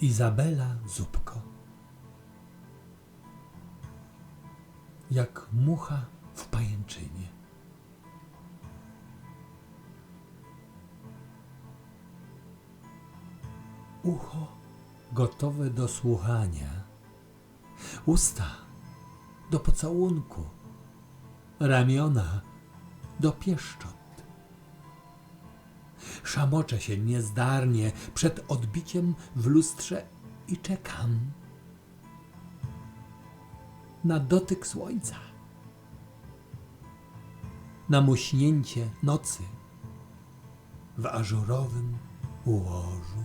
Izabela Zupko. Jak mucha w pajęczynie. Ucho gotowe do słuchania. Usta do pocałunku. Ramiona do pieszczot. Szamoczę się niezdarnie przed odbiciem w lustrze i czekam na dotyk słońca, na muśnięcie nocy w ażurowym ułożu.